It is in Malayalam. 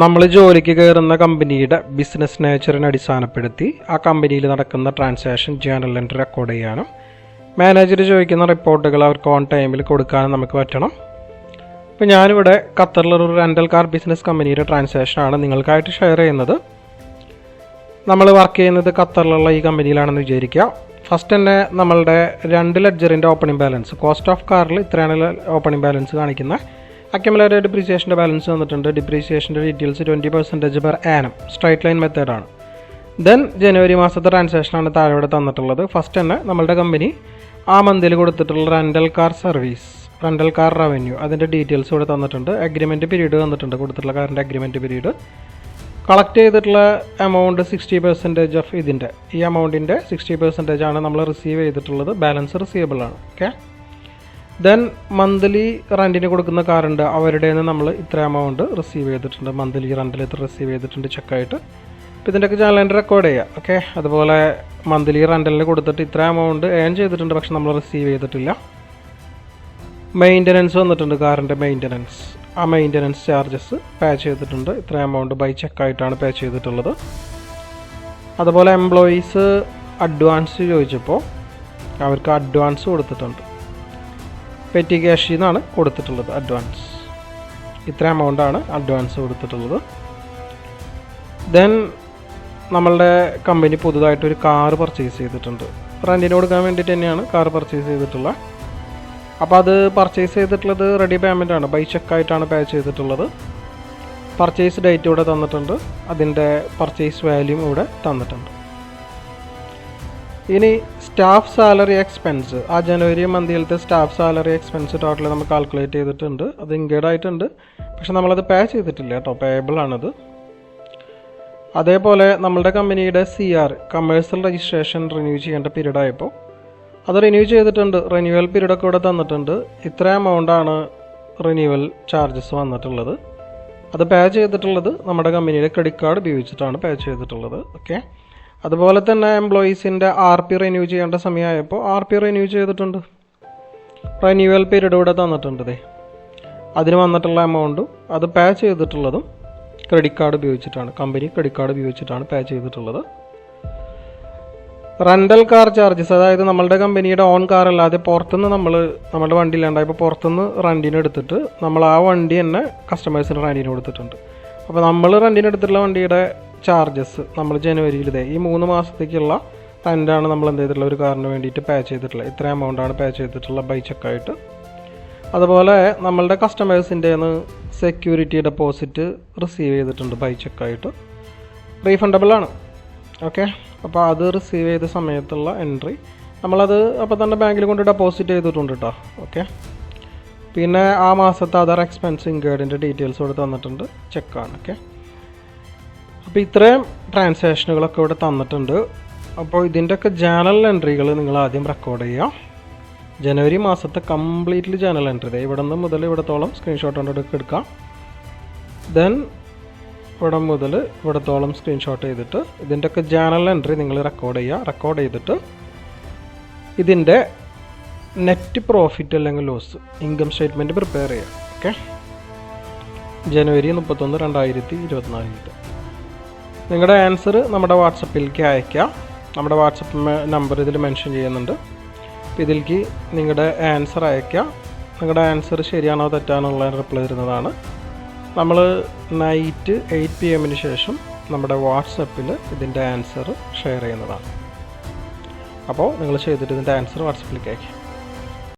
നമ്മൾ ജോലിക്ക് കയറുന്ന കമ്പനിയുടെ ബിസിനസ് നേച്ചറിനെ അടിസ്ഥാനപ്പെടുത്തി ആ കമ്പനിയിൽ നടക്കുന്ന ട്രാൻസാക്ഷൻ ജേണൽ എൻട്രി റെക്കോർഡ് ചെയ്യാനും മാനേജർ ചോദിക്കുന്ന റിപ്പോർട്ടുകൾ അവർക്ക് ഓൺ ടൈമിൽ കൊടുക്കാനും നമുക്ക് പറ്റണം. ഇപ്പോൾ ഞാനിവിടെ ഖത്തറിലൊരു റെന്റൽ കാർ ബിസിനസ് കമ്പനിയുടെ ട്രാൻസാക്ഷനാണ് നിങ്ങൾക്കായിട്ട് ഷെയർ ചെയ്യുന്നത്. നമ്മൾ വർക്ക് ചെയ്യുന്നത് ഖത്തറിലുള്ള ഈ കമ്പനിയിലാണെന്ന് വിചാരിക്കുക. ഫസ്റ്റ് തന്നെ നമ്മളുടെ രണ്ട് ലെഡ്ജറിന്റെ ഓപ്പണിംഗ് ബാലൻസ് കോസ്റ്റ് ഓഫ് കാറിൽ ഇത്രയാണ് ഓപ്പണിംഗ് ബാലൻസ് കാണിക്കുന്ന. അക്യുമുലേറ്റഡ് ഡിപ്രീസിയേഷന്റെ ബാലൻസ് വന്നിട്ടുണ്ട്. ഡിപ്രീസിയേഷന്റെ details twenty percentage per annum straight line മെത്തേഡാണ് ദെൻ ജനുവരി മാസത്തെ ട്രാൻസാക്ഷനാണ് താഴെ ഇവിടെ തന്നിട്ടുള്ളത്. ഫസ്റ്റ് തന്നെ നമ്മളുടെ കമ്പനി ആ മന്തിൽ കൊടുത്തിട്ടുള്ള rental car service rental car revenue അതിന്റെ ഡീറ്റെയിൽസ് ഇവിടെ തന്നിട്ടുണ്ട്. അഗ്രിമെന്റ് പീരീഡ് തന്നിട്ടുണ്ട് കൊടുത്തിട്ടുള്ള കാറിന്റെ അഗ്രിമെന്റ് പീരീഡ് കളക്ട് ചെയ്തിട്ടുള്ള എമൗണ്ട് സിക്സ്റ്റി പെർസെന്റേജ് ഓഫ് ഇതിന്റെ ഈ എമൗണ്ടിന്റെ സിക്സ്റ്റി പെർസെന്റേജ് ആണ് നമ്മൾ റിസീവ് ചെയ്തിട്ടുള്ളത്. ബാലൻസ് റിസീവബിൾ ആണ്. ഓക്കെ ദെൻ മന്ത്ലി റെന്റിന് കൊടുക്കുന്ന കാറുണ്ട് അവരുടെ നിന്ന് നമ്മൾ ഇത്ര എമൗണ്ട് റിസീവ് ചെയ്തിട്ടുണ്ട്. മന്ത്ലി റെന്റിൽ ഇത്ര റിസീവ് ചെയ്തിട്ടുണ്ട് ചെക്കായിട്ട് അപ്പോൾ ഇതിന്റെയൊക്കെ ചാനലിന്റെ റെക്കോർഡ് ചെയ്യുക ഓക്കെ അതുപോലെ മന്ത്ലി റെന്റലിന് കൊടുത്തിട്ട് ഇത്ര എമൗണ്ട് ഏൺ ചെയ്തിട്ടുണ്ട്. പക്ഷെ നമ്മൾ റിസീവ് ചെയ്തിട്ടില്ല. മെയിന്റനൻസ് വന്നിട്ടുണ്ട് കാറിന്റെ മെയിന്റനൻസ് ആ മെയിന്റനൻസ് ചാർജസ് പേ ചെയ്തിട്ടുണ്ട്. ഇത്ര എമൗണ്ട് ബൈ ചെക്കായിട്ടാണ് പേ ചെയ്തിട്ടുള്ളത്. അതുപോലെ എംപ്ലോയീസ് അഡ്വാൻസ് ചോദിച്ചപ്പോൾ അവർക്ക് അഡ്വാൻസ് കൊടുത്തിട്ടുണ്ട്. പെറ്റി ക്യാഷിൽ നിന്നാണ് കൊടുത്തിട്ടുള്ളത് അഡ്വാൻസ് ഇത്ര എമൗണ്ടാണ് അഡ്വാൻസ് കൊടുത്തിട്ടുള്ളത്. ദെൻ നമ്മളുടെ കമ്പനി പുതുതായിട്ടൊരു കാർ പർച്ചേസ് ചെയ്തിട്ടുണ്ട്. റെന്റിന് കൊടുക്കാൻ വേണ്ടിയിട്ട് തന്നെയാണ് കാർ പർച്ചേസ് ചെയ്തിട്ടുള്ളത് അപ്പോൾ അത് പർച്ചേസ് ചെയ്തിട്ടുള്ളത് റെഡി പേയ്മെന്റ് ആണ്. ബൈ ചെക്കായിട്ടാണ് പേ ചെയ്തിട്ടുള്ളത്. പർച്ചേസ് ഡേറ്റ് ഇവിടെ തന്നിട്ടുണ്ട്. അതിന്റെ പർച്ചേസ് വാല്യൂം ഇവിടെ തന്നിട്ടുണ്ട്. ഇനി സ്റ്റാഫ് സാലറി എക്സ്പെൻസ് ആ ജനുവരി മന്തിയിലത്തെ സ്റ്റാഫ് സാലറി എക്സ്പെൻസ് ടോട്ടൽ നമ്മൾ കാൽക്കുലേറ്റ് ചെയ്തിട്ടുണ്ട്. അത് ഇൻഗേഡ് ആയിട്ടുണ്ട്. പക്ഷെ നമ്മളത് പേ ചെയ്തിട്ടില്ല കേട്ടോ. പേയബിൾ ആണത്. അതേപോലെ നമ്മളുടെ കമ്പനിയുടെ C R commercial registration renew ചെയ്യേണ്ട പീരീഡ് ആയപ്പോൾ അത് റിന്യൂ ചെയ്തിട്ടുണ്ട്. റിന്യൂവൽ പീരീഡ് ഒക്കെ ഇവിടെ തന്നിട്ടുണ്ട്. ഇത്ര എമൗണ്ടാണ് റിന്യൂവൽ ചാർജസ് വന്നിട്ടുള്ളത്. അത് പേ ചെയ്തിട്ടുള്ളത് നമ്മുടെ കമ്പനിയുടെ ക്രെഡിറ്റ് കാർഡ് ഉപയോഗിച്ചിട്ടാണ് പേ ചെയ്തിട്ടുള്ളത്. ഓക്കെ അതുപോലെ തന്നെ എംപ്ലോയീസിന്റെ ആർ പി റിന്യൂ ചെയ്യേണ്ട സമയമായപ്പോൾ ആർ പി റിന്യൂ ചെയ്തിട്ടുണ്ട്. റിന്യൂവൽ പീരീഡ് ഇവിടെ തന്നിട്ടുണ്ട് ദേ. അതിന് വന്നിട്ടുള്ള എമൗണ്ടും അത് പേ ചെയ്തിട്ടുള്ളതും ക്രെഡിറ്റ് കാർഡ് ഉപയോഗിച്ചിട്ടാണ്. കമ്പനി ക്രെഡിറ്റ് കാർഡ് ഉപയോഗിച്ചിട്ടാണ് പേ ചെയ്തിട്ടുള്ളത്. റെന്റൽ കാർ ചാർജസ് അതായത് നമ്മളുടെ കമ്പനിയുടെ ഓൺ കാർ അല്ലാതെ പുറത്തുനിന്ന് നമ്മൾ നമ്മുടെ വണ്ടി ഇല്ലാണ്ടായപ്പോൾ പുറത്തുനിന്ന് റെന്റിന് എടുത്തിട്ട് നമ്മൾ ആ വണ്ടി തന്നെ കസ്റ്റമേഴ്സിന് റെന്റിന് കൊടുത്തിട്ടുണ്ട്. അപ്പോൾ നമ്മൾ റെന്റിന് എടുത്തിട്ടുള്ള വണ്ടിയുടെ ചാർജസ് നമ്മൾ ജനുവരിയിൽ ഇതേ ഈ മൂന്ന് മാസത്തേക്കുള്ള റെന്റാണ് നമ്മൾ എന്ത് ചെയ്തിട്ടുള്ള ഒരു കാറിന് വേണ്ടിയിട്ട് പേ ചെയ്തിട്ടുള്ളത്. ഇത്ര എമൗണ്ടാണ് പേ ചെയ്തിട്ടുള്ള ബൈ ചെക്കായിട്ട് അതുപോലെ നമ്മളുടെ കസ്റ്റമേഴ്സിന്റെ സെക്യൂരിറ്റി ഡെപ്പോസിറ്റ് റിസീവ് ചെയ്തിട്ടുണ്ട് ബൈ ചെക്കായിട്ട് റീഫണ്ടബിൾ ആണ്. ഓക്കെ അപ്പോൾ അത് റിസീവ് ചെയ്ത സമയത്തുള്ള എൻട്രി നമ്മളത് അപ്പോൾ തന്നെ ബാങ്കിൽ കൊണ്ട് ഡെപ്പോസിറ്റ് ചെയ്തിട്ടുണ്ട് കേട്ടോ ഓക്കെ പിന്നെ ആ മാസത്തെ അതർ എക്സ്പെൻസ് ഇൻകേഡിന്റെ ഡീറ്റെയിൽസ് കൊടുത്ത് തന്നിട്ടുണ്ട്. ചെക്കാണ് ഓക്കെ അപ്പോൾ ഇത്രയും ട്രാൻസാക്ഷനുകളൊക്കെ ഇവിടെ തന്നിട്ടുണ്ട്. അപ്പോൾ ഇതിന്റെയൊക്കെ ജേണൽ എൻട്രികൾ നിങ്ങൾ ആദ്യം റെക്കോർഡ് ചെയ്യുക. ജനുവരി മാസത്തെ കംപ്ലീറ്റ്ലി ജേണൽ എൻട്രി ഇവിടെ നിന്ന് മുതൽ ഇവിടത്തോളം സ്ക്രീൻഷോട്ട് കൊണ്ടെടുക്കുക എടുക്കാം. ദെൻ ഇവിടെ മുതൽ ഇവിടത്തോളം സ്ക്രീൻഷോട്ട് ചെയ്തിട്ട് ഇതിന്റെയൊക്കെ ജേണൽ എൻട്രി നിങ്ങൾ റെക്കോർഡ് ചെയ്യുക. റെക്കോർഡ് ചെയ്തിട്ട് ഇതിന്റെ നെറ്റ് പ്രോഫിറ്റ് അല്ലെങ്കിൽ ലോസ് ഇൻകം സ്റ്റേറ്റ്മെന്റ് പ്രിപ്പയർ ചെയ്യുക. ഓക്കെ ജനുവരി മുപ്പത്തൊന്ന് രണ്ടായിരത്തി ഇരുപത്തിനാലിന്റെ നിങ്ങളുടെ ആൻസർ നമ്മുടെ വാട്സപ്പിലേക്ക് അയയ്ക്കാം. നമ്മുടെ വാട്സപ്പ് നമ്പർ ഇതിൽ മെൻഷൻ ചെയ്യുന്നുണ്ട്. അപ്പോൾ ഇതിലേക്ക് നിങ്ങളുടെ ആൻസർ അയയ്ക്കാം. നിങ്ങളുടെ ആൻസർ ശരിയാണോ തെറ്റാണോ ഉള്ള റിപ്ലൈ തരുന്നതാണ്. നമ്മൾ നൈറ്റ് എയ്റ്റ് പി എമ്മിന് ശേഷം നമ്മുടെ വാട്സപ്പിൽ ഇതിന്റെ ആൻസർ ഷെയർ ചെയ്യുന്നതാണ്. അപ്പോൾ നിങ്ങൾ ചെയ്തിട്ട് ഇതിന്റെ ആൻസർ വാട്സപ്പിലേക്ക് അയക്കാം